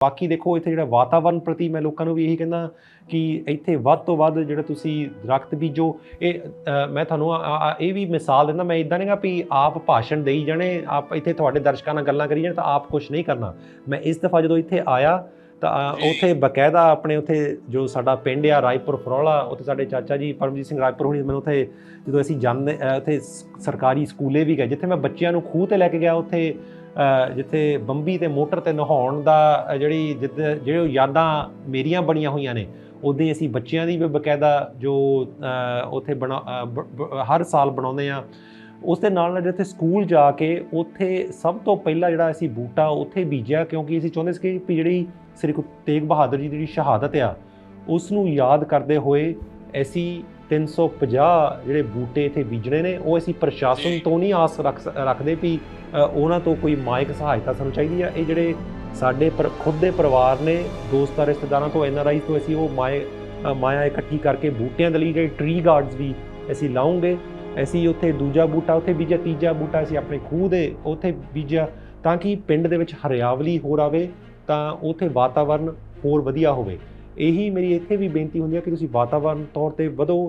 ਬਾਕੀ ਦੇਖੋ, ਇੱਥੇ ਜਿਹੜਾ ਵਾਤਾਵਰਣ ਪ੍ਰਤੀ ਮੈਂ ਲੋਕਾਂ ਨੂੰ ਵੀ ਇਹੀ ਕਹਿੰਦਾ ਕਿ ਇੱਥੇ ਵੱਧ ਤੋਂ ਵੱਧ ਜਿਹੜਾ ਤੁਸੀਂ ਦਰਖਤ ਬੀਜੋ, ਇਹ ਮੈਂ ਤੁਹਾਨੂੰ ਇਹ ਵੀ ਮਿਸਾਲ ਦਿੰਦਾ, ਮੈਂ ਇਦਾਂ ਨਹੀਂਗਾ ਵੀ ਆਪ ਭਾਸ਼ਣ ਦੇਈ ਜਾਣੇ, ਆਪ ਇੱਥੇ ਤੁਹਾਡੇ ਦਰਸ਼ਕਾਂ ਨਾਲ ਗੱਲਾਂ ਕਰੀ ਜਾਣ ਤਾਂ ਆਪ ਕੁਝ ਨਹੀਂ ਕਰਨਾ। ਮੈਂ ਇਸ ਦਫਾ ਜਦੋਂ ਇੱਥੇ ਆਇਆ ਤਾਂ ਉੱਥੇ ਬਕਾਇਦਾ ਆਪਣੇ ਉੱਥੇ ਜੋ ਸਾਡਾ ਪਿੰਡ ਆ, ਰਾਏਪੁਰ ਫਰੋਲਾ, ਉੱਥੇ ਸਾਡੇ ਚਾਚਾ ਜੀ ਪਰਮਜੀਤ ਸਿੰਘ ਰਾਏਪੁਰ ਹੁਣੀ, ਮੈਨੂੰ ਉੱਥੇ ਜਦੋਂ ਅਸੀਂ ਜਾਂਦੇ ਉੱਥੇ ਸਰਕਾਰੀ ਸਕੂਲੇ ਵੀ ਗਏ, ਜਿੱਥੇ ਮੈਂ ਬੱਚਿਆਂ ਨੂੰ ਖੂਹ ਤੇ ਲੈ ਕੇ ਗਿਆ, ਉੱਥੇ ਜਿੱਥੇ ਬੰਬੀ ਤੇ ਮੋਟਰ ਤੇ ਨਹਾਉਣ ਦਾ ਜਿਹੜੀ ਜਿੱਦ ਜਿਹੜੇ ਯਾਦਾਂ ਮੇਰੀਆਂ ਬਣੀਆਂ ਹੋਈਆਂ ਨੇ ਉਦਾਂ ਹੀ ਅਸੀਂ ਬੱਚਿਆਂ ਦੀ ਵੀ ਬਕਾਇਦਾ ਜੋ ਅ, ਉੱਥੇ ਬਣਾ ਹਰ ਸਾਲ ਬਣਾਉਂਦੇ ਆ ਉਸ ਦੇ ਨਾਲ ਨਾਲ ਜਿੱਥੇ ਸਕੂਲ ਜਾ ਕੇ ਉੱਥੇ ਸਭ ਤੋਂ ਪਹਿਲਾਂ ਜਿਹੜਾ ਅਸੀਂ ਬੂਟਾ ਉੱਥੇ ਬੀਜਿਆ ਕਿਉਂਕਿ ਅਸੀਂ ਚਾਹੁੰਦੇ ਸੀ ਕਿ ਵੀ ਜਿਹੜੀ ਸ੍ਰੀ ਗੁਰੂ ਤੇਗ ਬਹਾਦਰ ਜੀ ਦੀ ਜਿਹੜੀ ਸ਼ਹਾਦਤ ਆ ਉਸ ਨੂੰ ਯਾਦ ਕਰਦੇ ਹੋਏ ਅਸੀਂ 350 ਜਿਹੜੇ ਬੂਟੇ ਇੱਥੇ ਬੀਜਣੇ ਨੇ ਉਹ ਅਸੀਂ ਪ੍ਰਸ਼ਾਸਨ ਤੋਂ ਨਹੀਂ ਆਸ ਰੱਖ ਰੱਖਦੇ ਵੀ ਉਹਨਾਂ ਤੋਂ ਕੋਈ ਮਾਇਕ ਸਹਾਇਤਾ ਸਾਨੂੰ ਚਾਹੀਦੀ ਆ। ਇਹ ਜਿਹੜੇ ਸਾਡੇ ਪਰ ਖੁਦ ਦੇ ਪਰਿਵਾਰ ਨੇ ਦੋਸਤਾਂ ਰਿਸ਼ਤੇਦਾਰਾਂ ਤੋਂ ਐਨਆਰਆਈ ਤੋਂ ਅਸੀਂ ਉਹ ਮਾਇ ਮਾਇਆ ਇਕੱਠੀ ਕਰਕੇ ਬੂਟਿਆਂ ਦੇ ਲਈ ਜਿਹੜੇ ਟਰੀ ਗਾਰਡਸ ਵੀ ਅਸੀਂ ਲਾਉਂਗੇ। ਅਸੀਂ ਉੱਥੇ ਦੂਜਾ ਬੂਟਾ ਉੱਥੇ ਬੀਜਿਆ ਤੀਜਾ ਬੂਟਾ ਅਸੀਂ ਆਪਣੇ ਖੂਹ ਦੇ ਉੱਥੇ ਬੀਜਿਆ ਤਾਂ ਕਿ ਪਿੰਡ ਦੇ ਵਿੱਚ ਹਰਿਆਵਲੀ ਹੋਰ ਆਵੇ ਤਾਂ ਉੱਥੇ ਵਾਤਾਵਰਨ ਹੋਰ ਵਧੀਆ ਹੋਵੇ। ਇਹੀ ਮੇਰੀ ਇੱਥੇ ਵੀ ਬੇਨਤੀ ਹੁੰਦੀ ਹੈ ਕਿ ਤੁਸੀਂ ਵਾਤਾਵਰਨ ਤੌਰ ਤੇ ਵਧੋ।